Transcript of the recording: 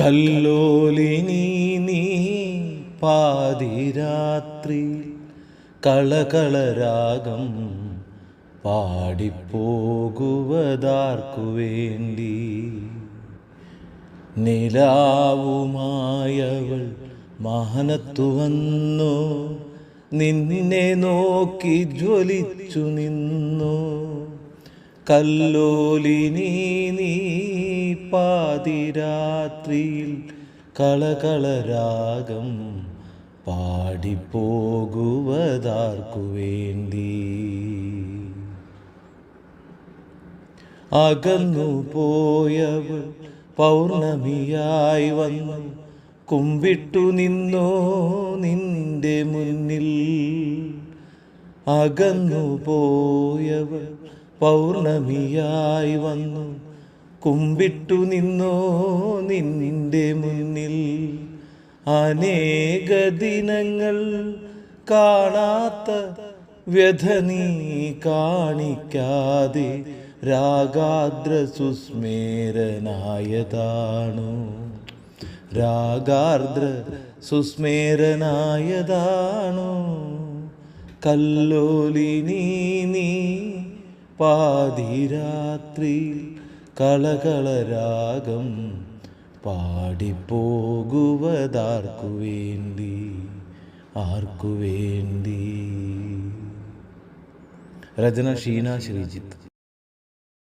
കല്ലോലിനി നീ പാതിരാത്രി കളകളരാഗം പാടിപ്പോകുവതാർക്കു വേണ്ടി. നിലാവുമായവൾ മാനത്തു വന്നു. നിന്നെ നോക്കി ജ്വലിച്ചു നിന്നു. കല്ലോലിനി നീ പാതിരാത്രിയിൽ കളകളരാഗം പാടിപ്പോകുവതാർക്കു വേണ്ടി. അകന്നു പോയവൾ പൗർണമിയായി വന്നു. കുമ്പിട്ടു നിന്നോ നിന്റെ മുന്നിൽ. അകന്നു പോയവൾ പൗർണമിയായി വന്നു. കുമ്പിട്ടു നിന്നോ നിന്നിന്റെ മുന്നിൽ? അനേക ദിനങ്ങൾ കാണാത്ത വ്യഥ നീ കാണിക്കാതെ രാഗാദ്ര സുസ്മേരനായതാണു. രാഗാർദ്ര സുസ്മേരനായതാണു. കല്ലോലിനി നീ പാതിരാത്രി കളകളരാഗം പാടിപ്പോകുവതാർക്കു വേണ്ടി ആർക്കു വേണ്ടി? രചന ഷീന ശ്രീജിത്ത്.